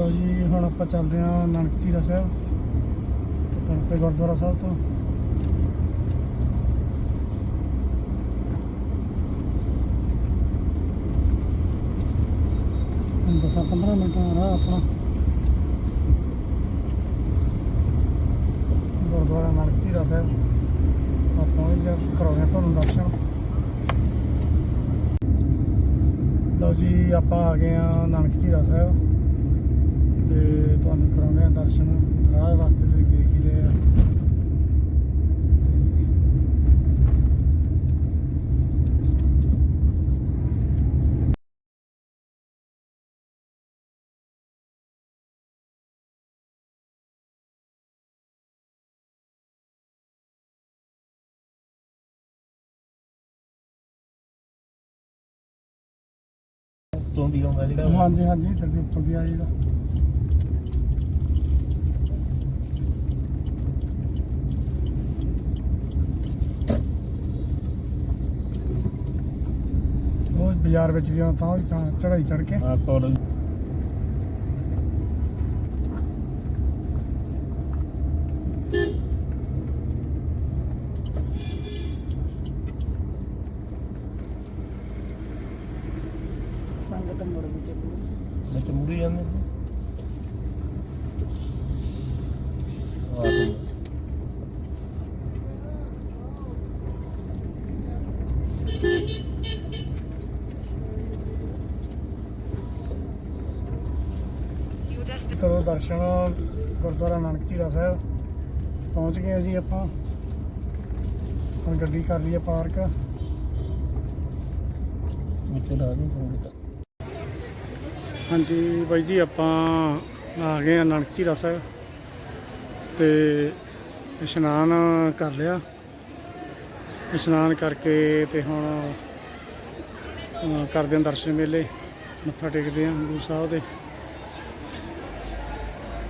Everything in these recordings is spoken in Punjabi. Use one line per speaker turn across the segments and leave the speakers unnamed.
ਲਓ ਜੀ, ਹੁਣ ਆਪਾਂ ਚੱਲਦੇ ਹਾਂ ਨਾਨਕ ਝੀਰਾ ਸਾਹਿਬ ਤਰਪੇ ਗੁਰਦੁਆਰਾ ਸਾਹਿਬ ਤੋਂ। ਹੁਣ ਦਸਾਂ 15 ਮਿੰਟਾਂ ਦਾ ਰਾਹ ਆਪਣਾ। ਗੁਰਦੁਆਰਾ ਨਾਨਕ ਝੀਰਾ ਸਾਹਿਬ। ਆਪਾਂ ਵੀ ਜਦ ਕਰਾਉਣੇ ਆ ਤੁਹਾਨੂੰ ਦਰਸ਼ਨ। ਲਓ ਜੀ, ਆਪਾਂ ਆ ਗਏ ਆ ਨਾਨਕ ਝੀਰਾ ਸਾਹਿਬ। ਤੇ ਤੁਹਾਨੂੰ ਕਰਾਉਣੇ ਆ ਦਰਸ਼ਨ। ਰਾਹ ਰਸਤੇ ਤੁਸੀਂ ਦੇਖ ਹੀ ਲਏ ਆ।
ਤੋਂ ਦੀ ਆਉਂਦਾ ਜਿਹੜਾ
ਹਾਂਜੀ ਹਾਂਜੀ ਜਲਦੀ ਉੱਪਰ ਦੀ ਆ ਜਾਈਦਾ ਉਹ ਬਾਜ਼ਾਰ ਵਿੱਚ ਦੀ ਤਾਂ ਵੀ ਤਾਂ ਚੜਾਈ ਚੜ ਕੇ
ਆ ਕਾਲਜ
ਸੰਗਤ ਮੁੜ ਵੀ ਚੱਲੂ
ਵਿੱਚ ਮੂਰੀ ਜਾਂਦੇ ਆਹ
ਕਰੋ ਦਰਸ਼ਨ ਗੁਰਦੁਆਰਾ ਨਾਨਕ ਝੀਰਾ ਸਾਹਿਬ ਪਹੁੰਚ ਗਏ ਆ ਜੀ ਆਪਾਂ। ਹੁਣ ਗੱਡੀ ਕਰ ਲਈ ਆ ਪਾਰਕ।
ਵਿੱਚ ਲਾ ਨੂੰ ਫੋਨ
ਹਾਂਜੀ ਬਾਈ ਜੀ ਆਪਾਂ ਆ ਗਏ ਆ ਨਾਨਕ ਝੀਰਾ ਸਾਹਿਬ ਤੇ ਇਸ਼ਨਾਨ ਕਰ ਲਿਆ। ਇਸ਼ਨਾਨ ਕਰਕੇ ਤੇ ਹੁਣ ਕਰਦੇ ਹਾਂ ਦਰਸ਼ਨ ਮੇਲੇ। ਮੱਥਾ ਟੇਕਦੇ ਹਾਂ ਗੁਰੂ ਸਾਹਿਬ ਦੇ।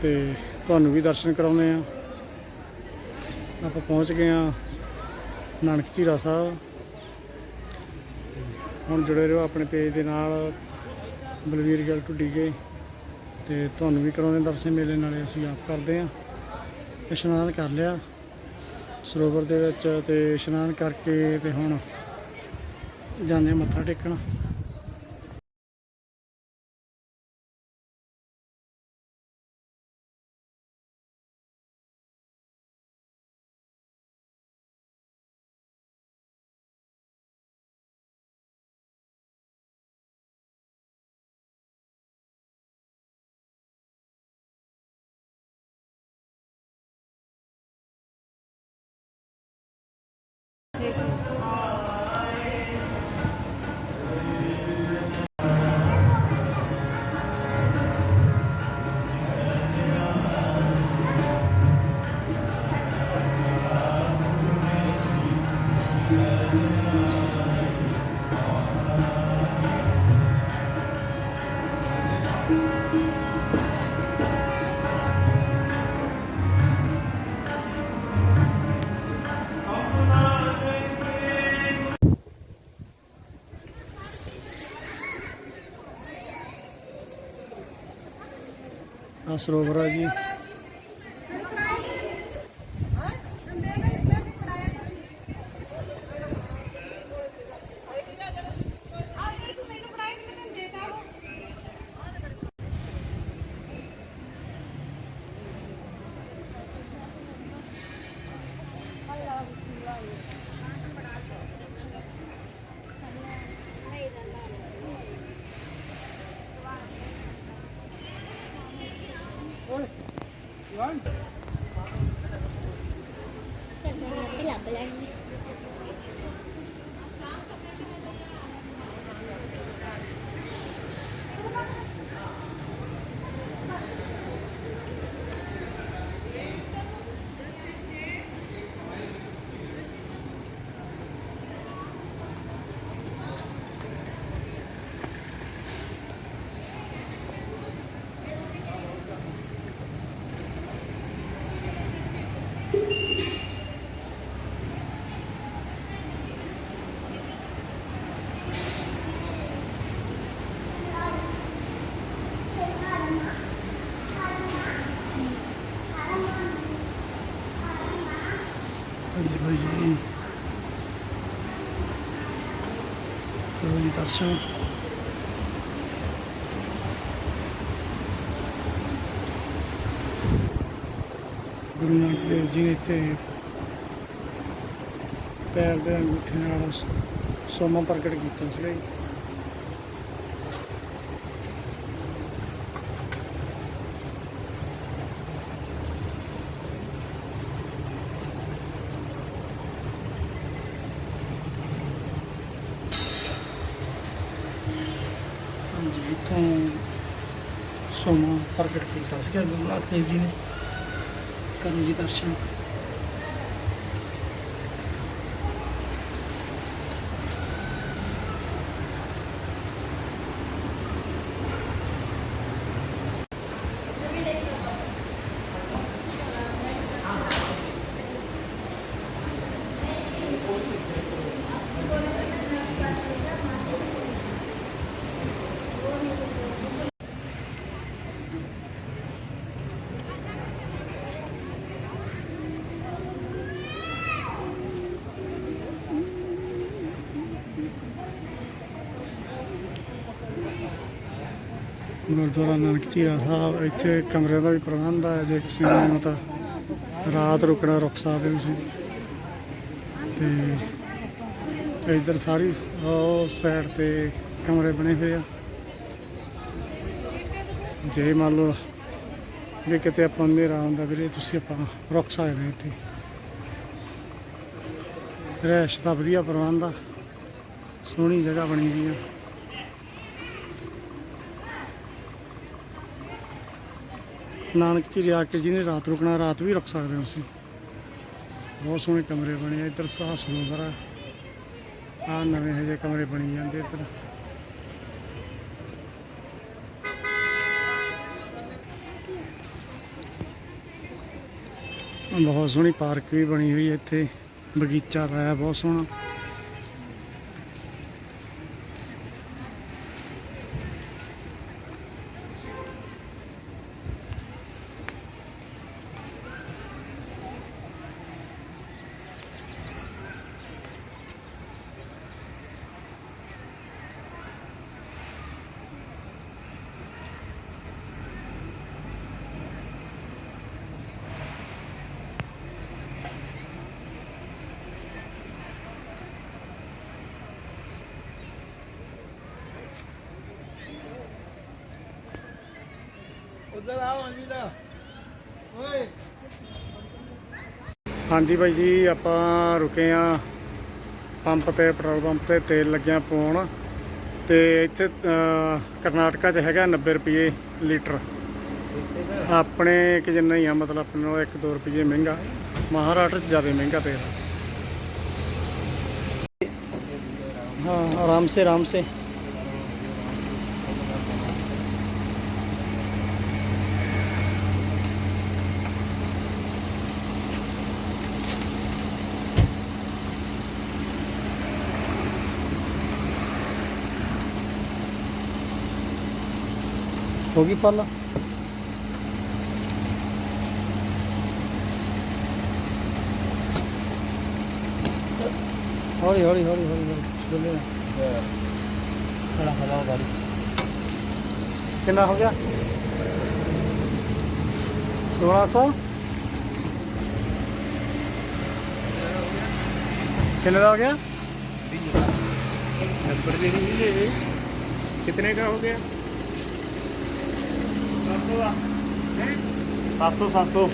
ਤੇ ਤੁਹਾਨੂੰ ਵੀ ਦਰਸ਼ਨ ਕਰਾਉਂਦੇ ਆ ਆਪਾਂ ਪਹੁੰਚ ਗਏ ਆ ਨਾਨਕ ਝੀਰਾ ਸਾਹਿਬ। ਹੁਣ ਜੁੜੇ ਰਹੋ ਆਪਣੇ ਪੇਜ ਦੇ ਨਾਲ ਬਲਵੀਰ ਗੱਲ ਟੁੱਡੀ ਗਏ ਤੇ ਤੁਹਾਨੂੰ ਵੀ ਕਰਾਉਂਦੇ ਦਰਸ਼ਨ ਮੇਲੇ, ਨਾਲੇ ਅਸੀਂ ਆਪ ਕਰਦੇ ਆ ਇਸ਼ਨਾਨ ਕਰ ਲਿਆ। ਸਰੋਵਰ ਦੇ ਵਿੱਚ ਤੇ ਇਸ਼ਨਾਨ ਕਰਕੇ ਤੇ ਹੁਣ ਜਾਂਦੇ ਹਾਂ ਮੱਥਾ ਟੇਕਣ। ਸਰੋਵਰ ਆ ਜੀ
One. Pag
nangapila, bala ਦੇਖੋ ਜੀ ਸੋ ਜੀ ਦਰਸ਼ਕ ਗੁਰੂ ਨਾਨਕ ਦੇਵ ਜੀ ਨੇ ਇੱਥੇ ਪੈਰ ਦੇ ਅੰਗੂਠੇ ਨਾਲ ਸੋਮਾ ਪ੍ਰਗਟ ਕੀਤਾ ਸੀਗਾ ਜੀ। ਪ੍ਰਗਟ ਕੀਤਾ ਸੀਗਾ। ਗੁਰੂ ਨਾਨਕ ਦੇਵ ਜੀ ਨੇ ਕਰੋ ਜੀ ਦਰਸ਼ਨ ਗੁਰਦੁਆਰਾ ਨਾਨਕ ਝੀਰਾ ਸਾਹਿਬ, ਇੱਥੇ ਕਮਰਿਆਂ ਦਾ ਵੀ ਪ੍ਰਬੰਧ ਹੈ ਜੇ ਕਿਸੇ ਨੇ ਮਤਲਬ ਰਾਤ ਰੁਕਣਾ ਰੁਕ ਸਕਦੇ ਤੁਸੀਂ ਤੇ ਇੱਧਰ ਸਾਰੀ ਉਹ ਸਾਈਡ ਤੇ ਕਮਰੇ ਬਣੇ ਹੋਏ ਆ। ਜੇ ਮੰਨ ਲਓ ਜੇ ਕਿਤੇ ਆਪਾਂ ਹਨੇਰਾ ਹੁੰਦਾ ਵੀਰੇ, ਤੁਸੀਂ ਆਪਾਂ ਰੁਕ ਸਕਦੇ ਇੱਥੇ। ਰਹਿਸ਼ ਦਾ ਵਧੀਆ ਪ੍ਰਬੰਧ ਆ, ਸੋਹਣੀ ਜਗ੍ਹਾ ਬਣੀ ਹੋਈ ਆ। ਨਾਨਕ ਝੀਰੇ ਆ ਕੇ ਜਿਹਨੇ ਰਾਤ ਰੁਕਣਾ, ਰਾਤ ਵੀ ਰੁਕ ਸਕਦੇ ਹੋ ਤੁਸੀਂ ਬਹੁਤ ਸੋਹਣੇ ਕਮਰੇ ਬਣੇ ਆ, ਇੱਧਰ ਸਾਹ ਸਰੋਵਰ ਆ ਆ ਨਵੇਂ ਹਜੇ ਕਮਰੇ ਬਣੀ ਜਾਂਦੇ ਇੱਧਰ। ਬਹੁਤ ਸੋਹਣੀ ਪਾਰਕ ਵੀ ਬਣੀ ਹੋਈ ਹੈ ਇੱਥੇ। ਬਗੀਚਾ ਲਾਇਆ, ਬਹੁਤ ਸੋਹਣਾ।
ਹਾਂਜੀ
ਬਾਈ ਜੀ, ਆਪਾਂ ਰੁਕੇ ਆ ਪੰਪ ਤੇ, ਪੈਟਰੋਲ ਪੰਪ ਤੇ, ਤੇਲ ਲੱਗਿਆ ਪਾਉਣ ਤੇ ਇੱਥੇ ਕਰਨਾਟਕਾ 'ਚ ਹੈਗਾ 90 ਰੁਪਏ ਲੀਟਰ। ਆਪਣੇ ਕਿ ਜਿੰਨਾ ਹੀ ਆ, ਮਤਲਬ ਆਪਣੇ ਨਾਲ 1-2 ਰੁਪਏ ਮਹਿੰਗਾ। ਮਹਾਰਾਸ਼ਟਰ 'ਚ ਜ਼ਿਆਦਾ ਮਹਿੰਗਾ ਤੇਲ ਹਾਂ, ਆਰਾਮ ਸੇ ਆਰਾਮ ਸੇ। से होगी पाला हौली हौली हौली हौली हौली बोले ना
ਖੜਾ ਖੜਾ ਗਾੜੀ
कितना हो गया सोलह सौ कितने का हो गया
नंबर दे दीजिए कितने का हो गया सात सौ सात सौ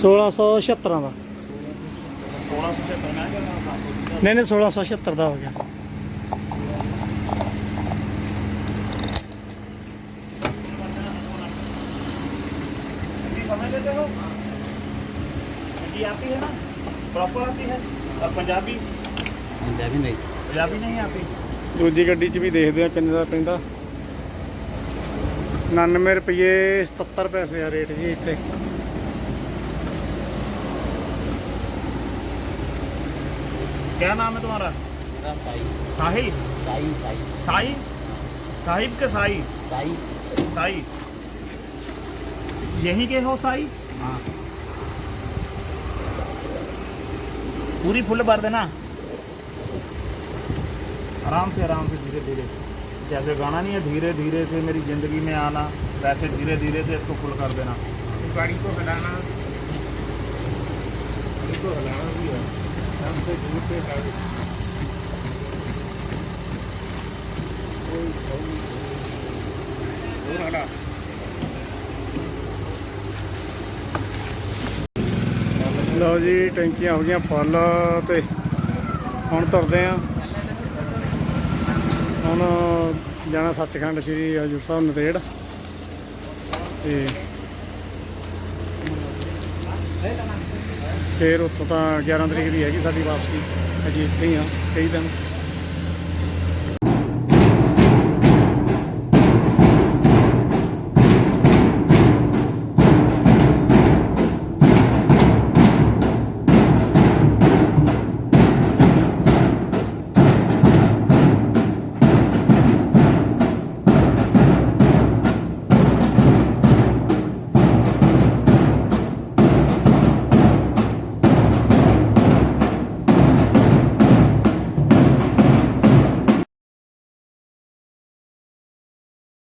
सोलह सौ छहत्तर का
है
नहीं नहीं सोलह सौ छहत्तर का हो गया।
समझ लेते हो? हिंदी आती है ना? प्रॉपर आती है? और पंजाबी?
पंजाबी नहीं।
पंजाबी नहीं आती?
ਦੂਜੀ ਗੱਡੀ 'ਚ ਵੀ ਦੇਖਦੇ ਆ ਕਿੰਨੇ ਦਾ ਪੈਂਦਾ 99 ਰੁਪਏ 77 ਪੈਸੇ ਆ ਰੇਟ ਜੀ ਇੱਥੇ
क्या नाम है तुम्हारा
मेरा साई
साहिल
साई साई
साई साहिब के साई
साई
साई यहीं के हो साई
हाँ
पूरी फुल भर देना आराम से आराम से धीरे धीरे जैसे गाना नहीं है धीरे धीरे से मेरी ज़िंदगी में आना वैसे धीरे धीरे से इसको फुल कर देना
गाड़ी को हिलाना गाड़ी को हिलाना भी है हम से दूर से गाड़ी दूर हला
ਲਓ ਜੀ ਟੈਂਕੀਆਂ ਹੋ ਗਈਆਂ ਫੁੱਲ ਤੇ ਹੁਣ ਤੁਰਦੇ ਆ ਹੁਣ ਜਾਣਾ ਸੱਚਖੰਡ ਸ੍ਰੀ ਹਜੂਰ ਸਾਹਿਬ ਨਦੇੜ ਤੇ ਫਿਰ ਉੱਥੋਂ ਤਾਂ 11 ਤਰੀਕ ਦੀ ਹੈਗੀ ਸਾਡੀ ਵਾਪਸੀ। ਅਜੇ ਇੱਥੇ ਹੀ ਆ, ਕਈ ਦਿਨ।